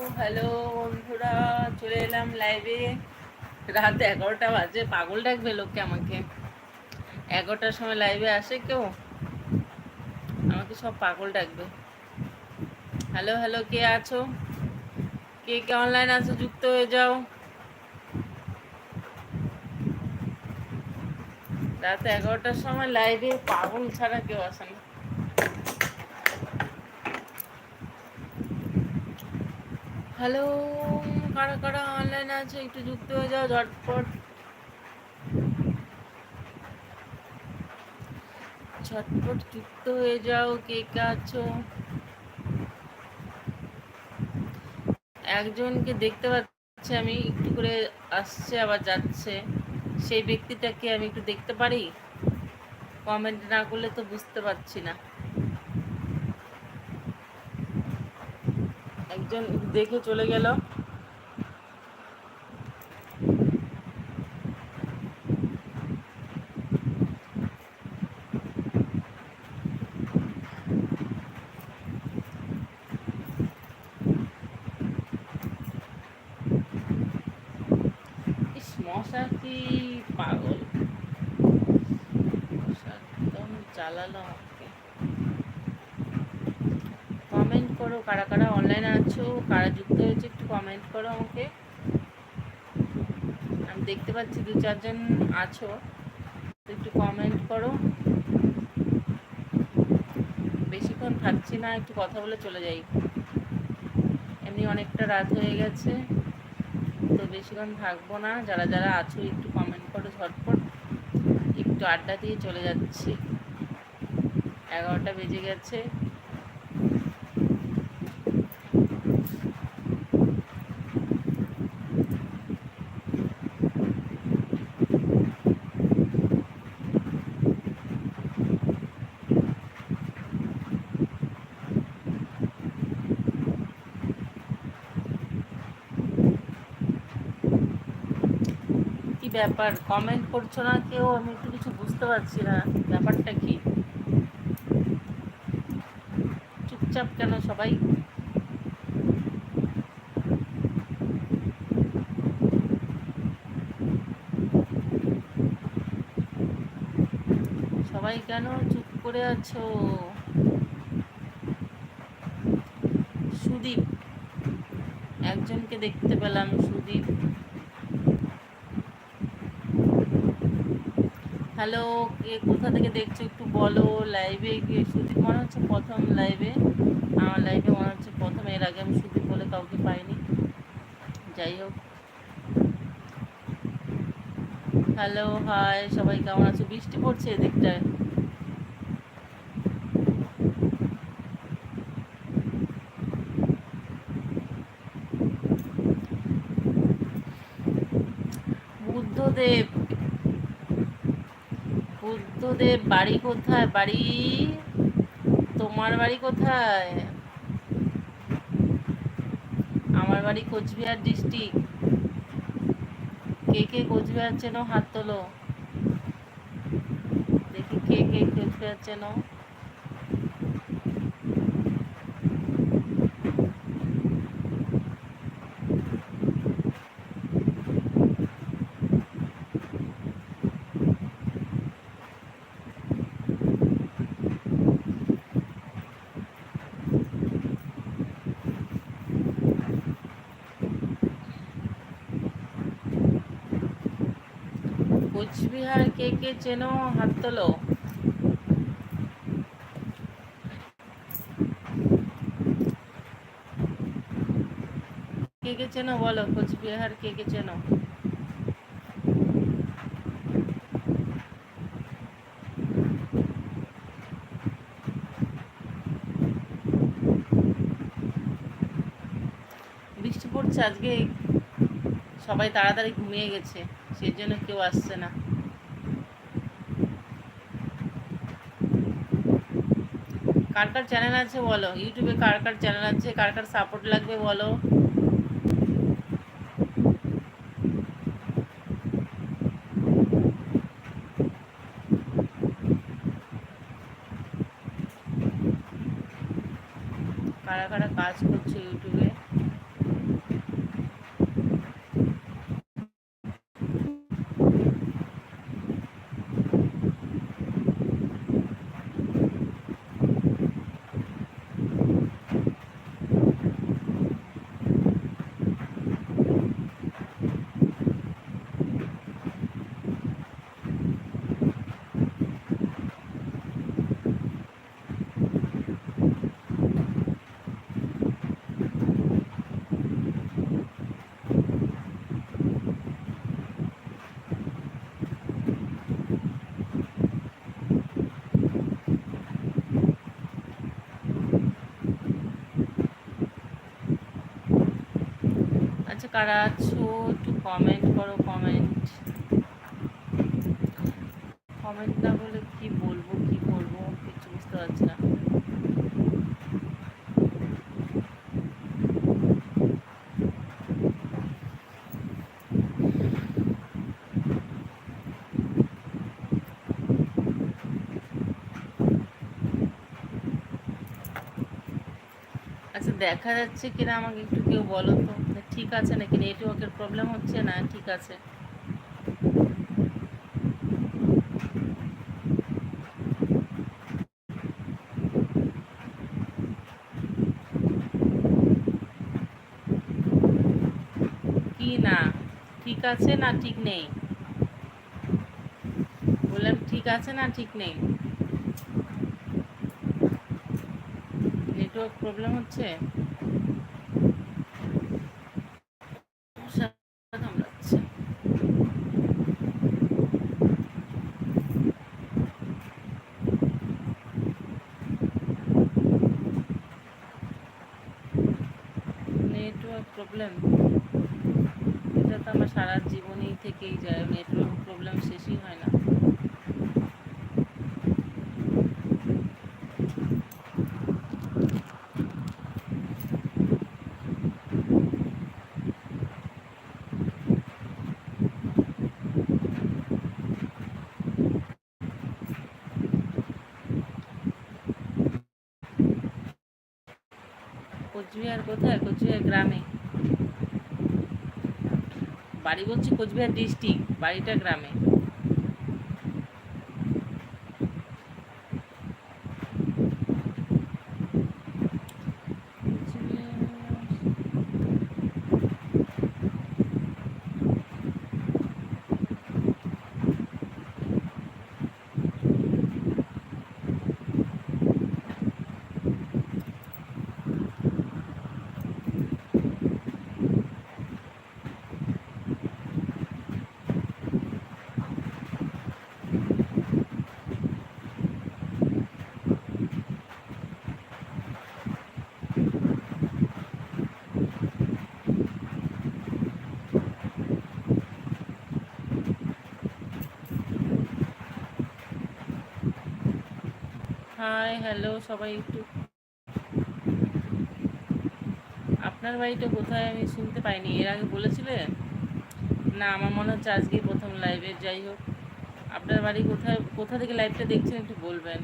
Hello বন্ধুরা, চলে এলাম লাইভে রাত এগারোটা বাজে, পাগল ডাকবে লোককে আমাকে। এগারোটার সময় লাইভে আসে কেউ? আমাকে সব পাগল ডাকবে। হ্যালো হ্যালো, কে আছো? কে কে অনলাইন আছো? যুক্ত হয়ে যাও। রাত এগারোটার সময় লাইভে পাগল ছাড়া কেউ আসে না। হ্যালো, কারা কারা অনলাইন আছে? একটু যুক্ত হয়ে যাও, ঝটপট। ঝটপট যুক্ত হয়ে যাও, কে কে আছো? একজনকে দেখতে পাচ্ছি আমি, একটু করে আসছে, আবার যাচ্ছে। সেই ব্যক্তিটাকে আমি একটু দেখতে পারি? কমেন্ট না করলে তো বুঝতে পারছি না। একজন দেখে চলে গেল। মশা কি পাগল? একদম জ্বালালো আমাকে কমেন্ট করো, কারা কারা অনলাইন আছো, কারা যুক্ত হয়েছে একটু কমেন্ট করো আমাকে। আমি দেখতে পাচ্ছি দু চারজন আছো, একটু কমেন্ট করো। বেশিক্ষণ থাকছি না, একটু কথা বলে চলে যাই। এমনি অনেকটা রাত হয়ে গেছে, তো বেশিক্ষণ থাকব না। যারা যারা আছো, একটু কমেন্ট করো ঝটপট। একটু আড্ডা দিয়ে চলে যাচ্ছি। এগারোটা বেজে গেছে। ব্যাপার? কমেন্ট করছ না কেউ? আমি একটু কিছু বুঝতে পারছি না। ব্যাপারটা কি? চুপচাপ কেন সবাই? সবাই কেন চুপ করে আছো? সুদীপ, একজনকে দেখতে পেলাম, সুদীপ। হ্যালো, কে কোথা থেকে দেখছ একটু বলো লাইভে সুদীপ, মনে হচ্ছে প্রথম লাইভে আমার লাইভে মনে হচ্ছে প্রথম, এর আগে আমি সুদীপ বলে কাউকে পাইনি। যাই হোক। হ্যালো হাই সবাই কেমন আছো? বৃষ্টি পড়ছে এদিকটায়? বুদ্ধদেব বুদ্ধদেব বাড়ি কোথায়? বাড়ি তোমার বাড়ি কোথায়? আমার বাড়ি কোচবিহার ডিস্ট্রিক্ট। কে কে কোচবিহার চেনো? হাত তোলো। দেখি কে কে কোচবিহার চেনো? কোচবিহার কে কে চেনো হাত তোলো। কে কে চেনো বলো, কোচবিহার কে কে চেনো বৃষ্টি পড়ছে আজকে, সবাই তাড়াতাড়ি ঘুমিয়ে গেছে। সেই জন্য কেউ আসছে না। কার কার চ্যানেল আছে বলো? ইউটিউবে কার কার চ্যানেল আছে? কার কার সাপোর্ট লাগবে বলো? কারা কারা কাজ করছ ইউটিউবে কাছে কারা আছো একটু কমেন্ট করো কমেন্ট কমেন্ট না বলে কি বলব, কি করব, কিছু বুঝতে পারছি না। আচ্ছা দেখা যাচ্ছে কিনা আমাকে একটু কেউ বলো তো। ঠিক আছে নাকি? নেটওয়ার্কের প্রবলেম হচ্ছে না? ঠিক আছে। কি না? ঠিক আছে না ঠিক নেই? বললাম, ঠিক আছে না ঠিক নেই? নেটওয়ার্ক প্রবলেম হচ্ছে কামড়াচ্ছে নেটওয়ার্ক প্রবলেম এটা তো আমার সারা জীবনেই থেকেই যায় নেটওয়ার্ক প্রবলেম শেষই হয় না। কোচবিহার কোথায়? কোচবিহার গ্রামে। বাড়ি বলছি কোচবিহার ডিস্ট্রিক্ট বাড়িটা গ্রামে হাই হ্যালো সবাই একটু আপনার বাড়িটা কোথায় আমি শুনতে পাইনি। এর আগে বলেছিলেন না, আমার মনে হচ্ছে আজকে প্রথম লাইভে যাই হোক। আপনার বাড়ি কোথায়, কোথা থেকে লাইভটা দেখছেন একটু বলবেন।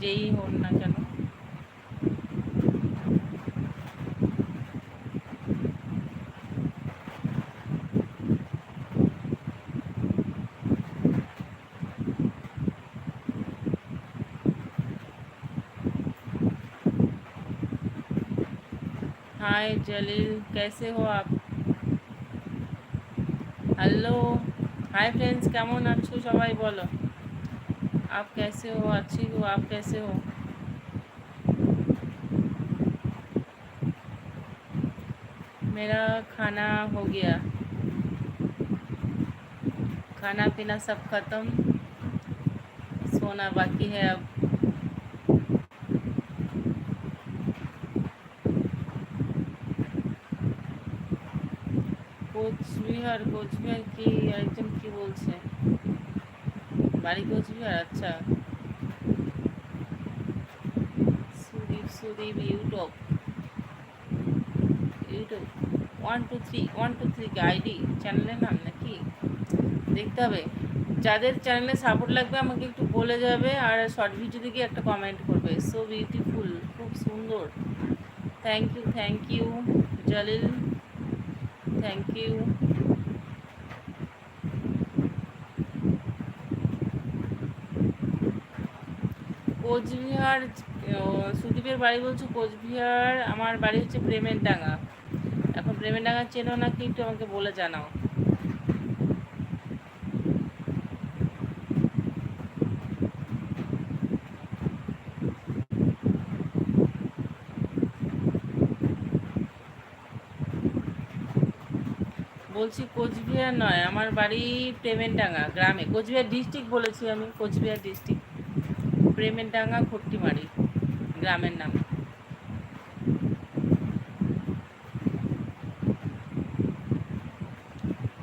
যেই হন না কেন। जलील कैसे हो आप হ্যালো হাই फ्रेंड्स কেমন আছো সবাই বলো आप कैसे हो अच्छी हो आप कैसे हो मेरा खाना हो गया खाना पीना सब खत्म सोना बाकी है अब কোচবিহার কোচবিহার কি একজন কি বলছে? বাড়ি কোচবিহার? আচ্ছা। Sudip Sudip YouTube YouTube one two three one two three ID চ্যানেলের নাম নাকি? দেখতে হবে। যাদের চ্যানেলে সাপোর্ট লাগবে, আমাকে একটু বলে যাবে আর শর্ট ভিডিও দিকে একটা কমেন্ট করবে। সো বিউটিফুল খুব সুন্দর। Thank you thank you Jalil thank you Coochbehar সুদীপের বাড়ি বলছো কোচবিহার, আমার বাড়ি হচ্ছে প্রেমের ডাঙা এখন প্রেমের ডাঙা চেনো নাকি একটু আমাকে বলে জানাও। বলছি কোচবিহার নয়, আমার বাড়ি প্রেমেনডাঙ্গা গ্রামে। কোচবিহার ডিস্ট্রিক্ট বলেছি আমি, কোচবিহার ডিস্ট্রিক্ট প্রেমেনডাঙ্গা খট্টিমারি গ্রামের নাম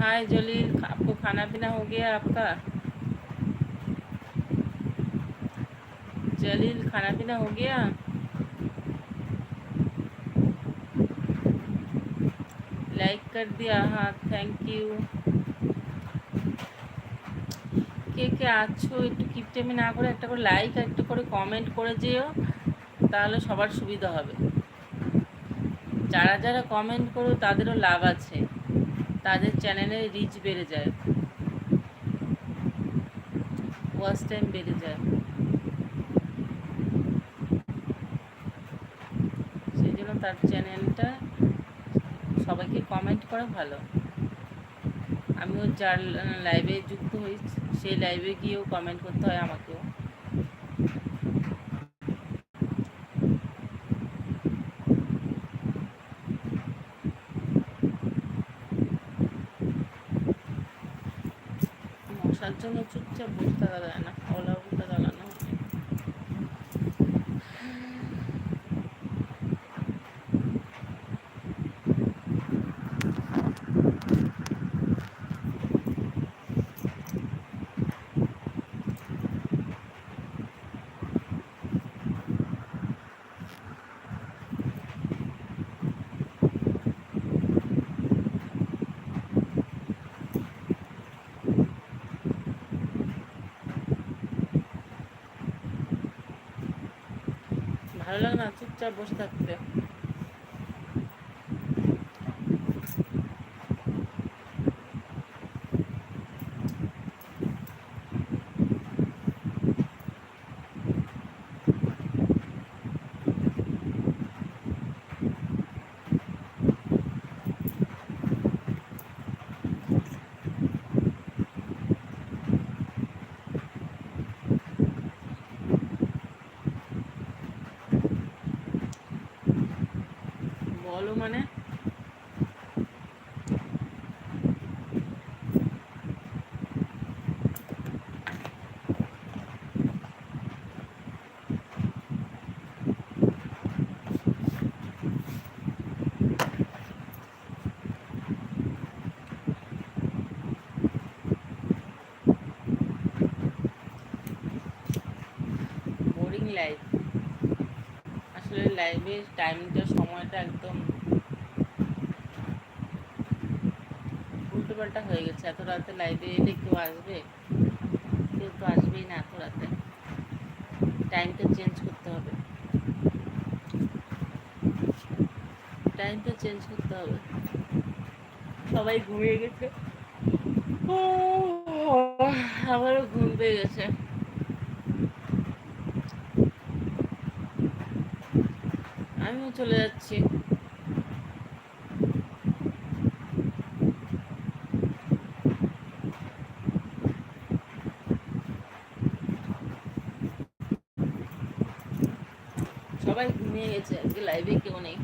हाय जलील आपको खाना पीना हो गया आपका जलील खाना पीना हो गया লাইক কর দিয়া হ্যাঁ থ্যাংক ইউ কে কে আছো, একটু কিপটেমি না করে একটা করে লাইক আর একটু করে কমেন্ট করে যেও, তাহলে সবার সুবিধা হবে। যারা যারা কমেন্ট করো, তাদেরও লাভ আছে। তাদের চ্যানেলে রিচ বেড়ে যায়। ওয়াচ টাইম বেড়ে যায়। সেই জন্য তার চ্যানেলটা সবাইকে কমেন্ট করা ভালো। আমিও যার লাইভে যুক্ত হই, সেই লাইভে গিয়েও কমেন্ট করতে হয় আমাকেও। মশার জন্য চুপচাপ বসে থাকা যায় না। চুপচাপ বসে থাকতে বলো মানে বোরিং লাইফ লাইভের টাইমটা, সময়টা একদম উল্টোপাল্টা হয়ে গেছে। এত রাতে লাইভে এলে কেউ আসবে? কেউ তো আসবেই না এত রাতে। টাইমটা চেঞ্জ করতে হবে। টাইমটা চেঞ্জ করতে হবে। সবাই ঘুমিয়ে গেছে। আমারও ঘুম পেয়ে গেছে আমিও চলে যাচ্ছে। সবাই ঘুমিয়ে গেছে আজকে লাইভে কেউ নেই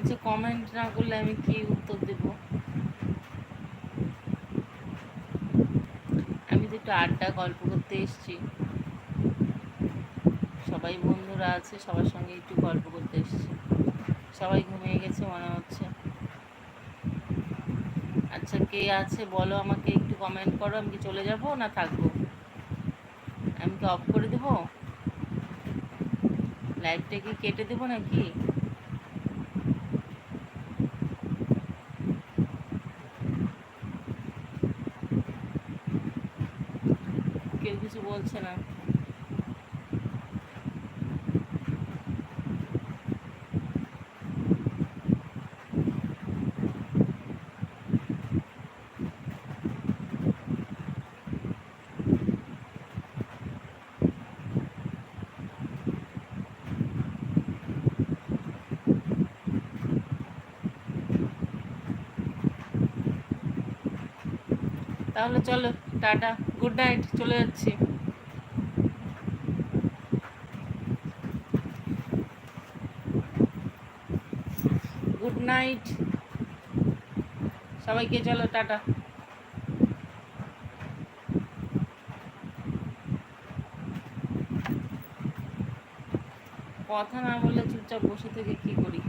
আচ্ছা কমেন্ট না করলে আমি কি উত্তর দেব? আমি তো একটু আড্ডা গল্প করতে এসেছি। সবাই বন্ধুরা আছে, সবার সঙ্গে একটু গল্প করতে এসেছি। সবাই ঘুমিয়ে গেছে মনে হচ্ছে। আচ্ছা কে আছে বলো আমাকে একটু কমেন্ট করো, আমি কি চলে যাব না থাকব? আমি কি অফ করে দেবো? লাইভটা কি কেটে দেবো নাকি কেউ কিছু বলছে না তাহলে চলো, টাটা গুড নাইট চলে যাচ্ছি। গুড নাইট সবাইকে চলো, টাটা। কথা না বলে চুপচাপ বসে থেকে কি করি?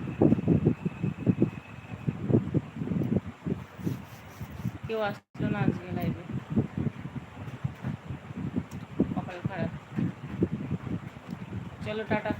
কেউ আসলো না আজকে লাইভে কপাল খারাপ। চলো টাটা।